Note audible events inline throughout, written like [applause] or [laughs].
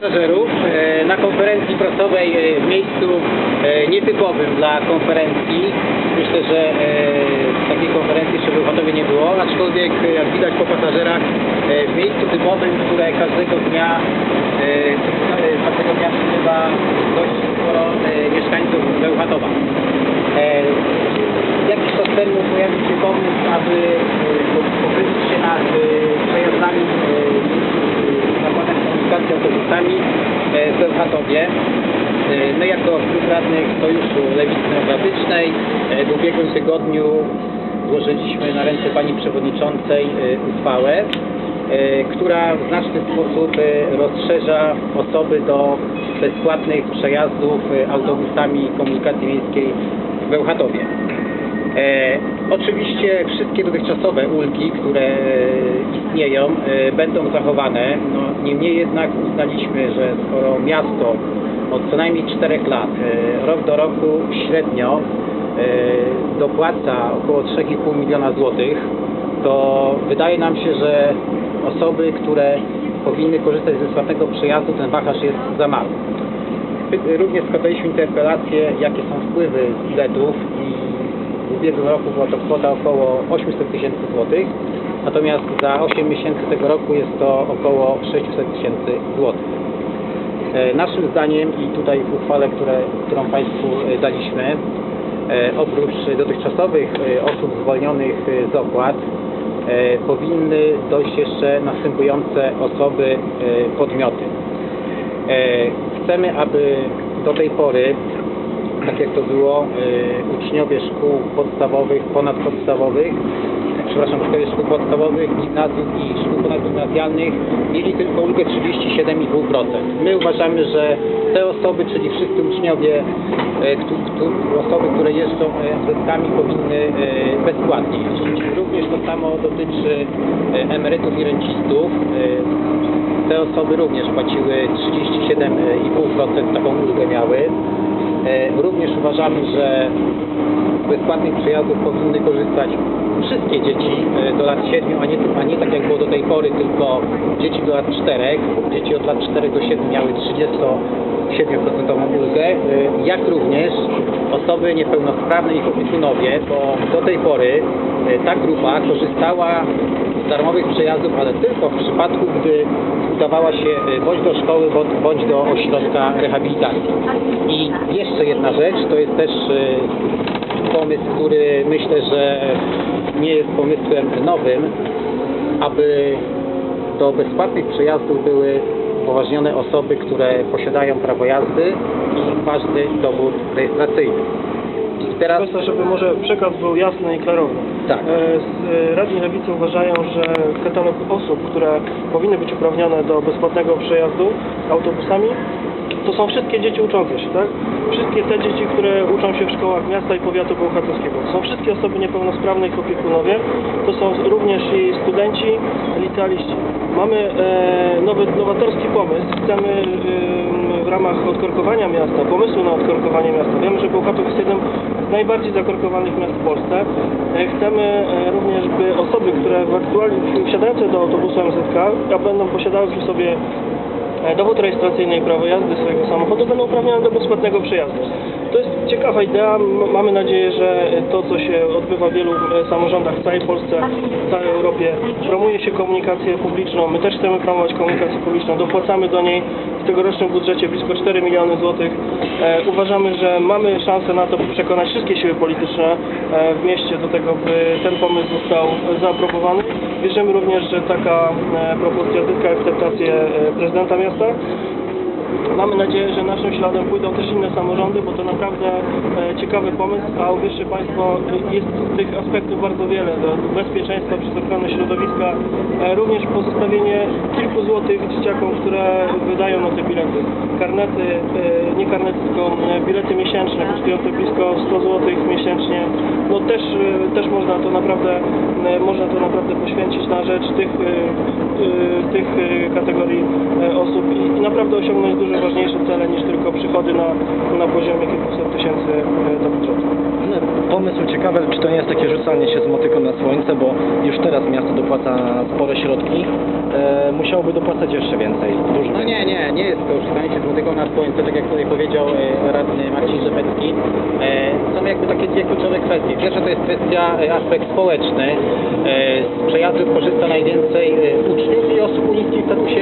pasażerów e, na konferencji prasowej e, w miejscu e, nietypowym dla konferencji. Myślę, że takiej konferencji jeszcze w Bełchatowie nie było, aczkolwiek jak widać po pasażerach w miejscu typowym, które każdego dnia e, e, każdego dnia przybywa dość sporo e, mieszkańców Bełchatowa. E, Jakiś czas temu pojawił się pomysł, aby e, po- pochylić się nad e, przejazdami e, zakładach komunikacji autobusami e, w Bełchatowie. E, My jako klub radnych Sojuszu Lewicy Demokratycznej e, w ubiegłym tygodniu złożyliśmy na ręce Pani Przewodniczącej e, uchwałę, która w znaczny sposób rozszerza osoby do bezpłatnych przejazdów autobusami komunikacji miejskiej w Bełchatowie. Oczywiście wszystkie dotychczasowe ulgi, które istnieją, e, będą zachowane. No, niemniej jednak uznaliśmy, że skoro miasto od co najmniej 4 lat, e, rok do roku średnio e, dopłaca około 3,5 miliona złotych, to wydaje nam się, że osoby, które powinny korzystać z bezpłatnego przejazdu, ten wachlarz jest za mały. Również składaliśmy interpelację, jakie są wpływy z biletów i w ubiegłym roku była to kwota około 800 tysięcy złotych, natomiast za 8 miesięcy tego roku jest to około 600 tysięcy złotych. E, Naszym zdaniem i tutaj w uchwale, które, którą Państwu e, daliśmy, e, oprócz dotychczasowych osób zwolnionych z opłat, powinny dojść jeszcze następujące osoby, podmioty. Chcemy, aby do tej pory, tak jak to było, e, uczniowie szkół podstawowych, ponadpodstawowych, przepraszam, uczniowie szkół podstawowych, gimnazjów i szkół ponadgimnazjalnych mieli tylko ulgę 37,5%. My uważamy, że te osoby, czyli wszyscy uczniowie, któ- osoby, które jeżdżą e, MZ-kami powinny bezpłatnie jeździć. Również to samo dotyczy emerytów i rencistów. Te osoby również płaciły 37,5% taką ulgę miały. E, Również uważamy, że z bezpłatnych przejazdów powinny korzystać wszystkie dzieci e, do lat 7, a nie, a nie tak jak było do tej pory, tylko dzieci do lat 4. Dzieci od lat 4 do 7 miały 37% ulgę, e, jak również osoby niepełnosprawne i ich opiekunowie, bo do tej pory ta grupa korzystała z darmowych przejazdów, ale tylko w przypadku, gdy udawała się e, bądź do szkoły, bądź, bądź do ośrodka rehabilitacji. I jeszcze jedna rzecz, to jest też e, pomysł, który myślę, że nie jest pomysłem nowym, aby do bezpłatnych przejazdów były upoważnione osoby, które posiadają prawo jazdy i ważny dowód rejestracyjny. I teraz Kwestia, żeby może przekaz był jasny i klarowny. Tak. E, z- Radni Lewicy uważają, że katalog osób, które powinny być uprawnione do bezpłatnego przejazdu autobusami, to są wszystkie dzieci uczące się, tak? Wszystkie te dzieci, które uczą się w szkołach miasta i powiatu bełchatowskiego. To są wszystkie osoby niepełnosprawne i opiekunowie. To są również i studenci, licealiści. Mamy e, nowy, nowatorski pomysł. Chcemy e, w ramach odkorkowania miasta, pomysłu na odkorkowanie miasta. Wiemy, że Bełchatów jest jednym z najbardziej zakorkowanych miast w Polsce. E, Chcemy e, również, by osoby, które w aktualnie wsiadające do autobusu MZK, a będą posiadały przy sobie dowód rejestracyjny i prawo jazdy swojego samochodu, będą uprawnione do bezpłatnego przejazdu. To jest ciekawa idea. Mamy nadzieję, że to, co się odbywa w wielu e, samorządach w całej Polsce, w całej Europie, promuje się komunikację publiczną. My też chcemy promować komunikację publiczną. Dopłacamy do niej w tegorocznym budżecie blisko 4 miliony złotych. E, uważamy, że mamy szansę na to, by przekonać wszystkie siły polityczne e, w mieście do tego, by ten pomysł został zaaprobowany. Wierzymy również, że taka e, propozycja zyska akceptację e, prezydenta miasta. Mamy nadzieję, że naszym śladem pójdą też inne samorządy, bo to naprawdę e, ciekawy pomysł, a uwierzcie Państwo, jest tych aspektów bardzo wiele. Do bezpieczeństwa przez ochronę środowiska, e, również pozostawienie kilku złotych dzieciakom, które wydają na te bilety. Karnety, e, nie karnety, tylko bilety miesięczne, kosztujące blisko 100 złotych miesięcznie. No też, też można to naprawdę, można to naprawdę poświęcić na rzecz tych, e, e, tych e, kategorii e, osób i, i naprawdę osiągnąć dużo ważniejsze cele niż tylko przychody na, na poziomie kilkuset tysięcy e, do budżetu. No, Pomysł ciekawy, czy to nie jest takie rzucanie się z motyką na słońce, bo już teraz miasto dopłaca spore środki. E, musiałoby dopłacać jeszcze więcej, dużo No nie, nie, nie jest to rzucanie się z motyką na słońce, tak jak tutaj powiedział e, radny Marcin Rzepecki. E, są jakby takie dwie kluczowe kwestie. Pierwsza to jest kwestia e, aspekt społeczny. E, z przejazdów korzysta najwięcej e, uczniów i osób o niskim statusie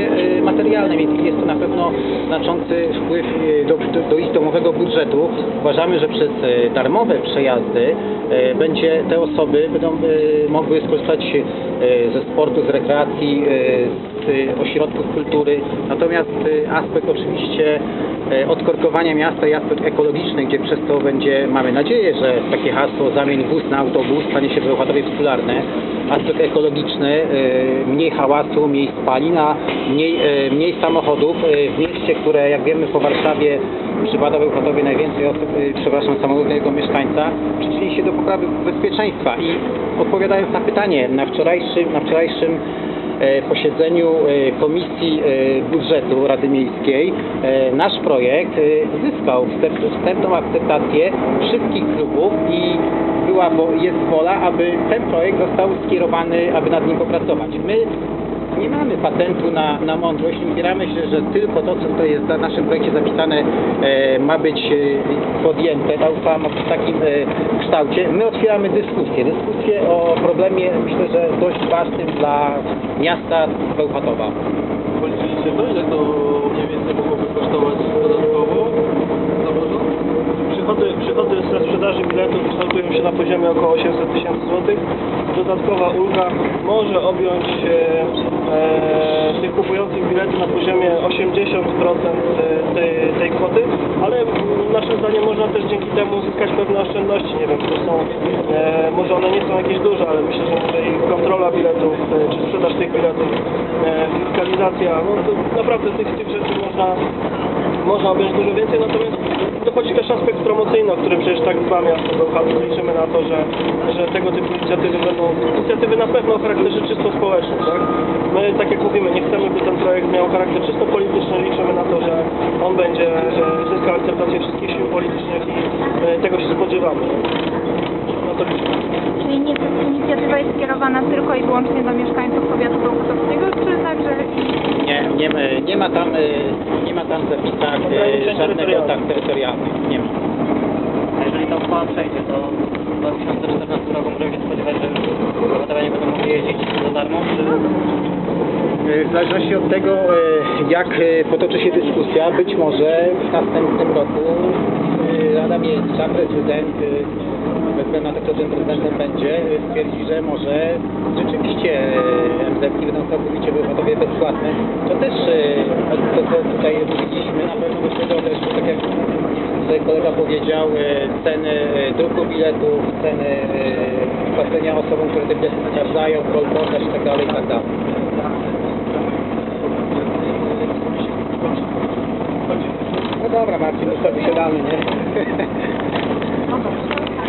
e, materialnym, więc jest to na pewno znaczący wpływ e, do, do, do ich domowego budżetu. Uważamy, że przez e, darmowe przejazdy e, będzie te osoby będą mogły skorzystać ze sportu, z rekreacji, z ośrodków kultury. Natomiast aspekt oczywiście odkorkowania miasta i aspekt ekologiczny, gdzie przez to będzie, mamy nadzieję, że takie hasło zamień wóz na autobus stanie się Bełchatowie popularne. Aspekt ekologiczny, e, mniej hałasu, mniej spalina, mniej, e, mniej samochodów e, w mieście, które jak wiemy po Warszawie przypada Bełchatowie najwięcej osób, e, przepraszam, samochodów jego mieszkańca, przyczyni się do poprawy bezpieczeństwa i odpowiadając na pytanie na wczorajszym, na wczorajszym e, posiedzeniu e, Komisji e, Budżetu Rady Miejskiej e, nasz projekt e, zyskał wstęp- wstępną akceptację wszystkich klubów i była, jest wola, aby ten projekt został skierowany, aby nad nim popracować. My nie mamy patentu na, na mądrość, nie upieramy się, że tylko to, co tutaj jest w naszym projekcie zapisane, e, ma być e, podjęte, ta uchwała ma być w takim e, kształcie. My otwieramy dyskusję, dyskusję o problemie, myślę, że dość ważnym dla miasta Bełchatowa. Policzyliście to, ile to mniej więcej mogłoby kosztować dodatkowo? Przychody, przychody ze sprzedaży biletów kształtują się na poziomie około 800 tysięcy złotych. Dodatkowa ulga może objąć e, tych kupujących bilety na poziomie 80% tej, tej kwoty, ale naszym zdaniem można też dzięki temu uzyskać pewne oszczędności. Nie wiem, czy to są, e, może one nie są jakieś duże, ale myślę, że może i kontrola biletów, e, czy sprzedaż tych biletów, e, fiskalizacja, no naprawdę tych, tych rzeczy można można objąć dużo więcej, natomiast aspekt promocyjny, o którym przecież tak dba miasto Bełchatów. Liczymy na to, że, że tego typu inicjatywy będą, inicjatywy na pewno o charakterze czysto społecznym, tak? My, tak jak mówimy, nie chcemy, by ten projekt miał charakter czysto polityczny, liczymy na to, że on będzie e, zyskał akceptację wszystkich sił politycznych i e, tego się spodziewamy. Na to liczymy. Czyli nie, inicjatywa jest skierowana tylko i wyłącznie do mieszkańców powiatu bełchatowskiego, czy także i Nie, nie, ma- nie ma tam, e, nie ma tam zapisach Ograniczeń żadnego terytorialnych. tak terytorialnych. Nie ma. A jeżeli ta uchwała przejdzie, to w 2014 roku możemy się spodziewać, że obywatele nie będą mogli jeździć za darmo, czy E, W zależności od tego, e, jak e, potoczy się dyskusja, być może w następnym roku Rada Miejska, prezydent, bez względu na to, kto tym prezydentem będzie, e, stwierdzi, że może rzeczywiście e, MZ-ki będą całkowicie obywatowie bezpłatne. To też to, co tutaj mówiliśmy, na pewno do tego też, tak jak tutaj kolega powiedział, ceny druku biletów, ceny płacenia osobom, które te bilety sprawdzają, kolportaż i tak dalej, i tak dalej. No dobra Marcin, już sobie siadamy, nie? No [laughs] dobrze.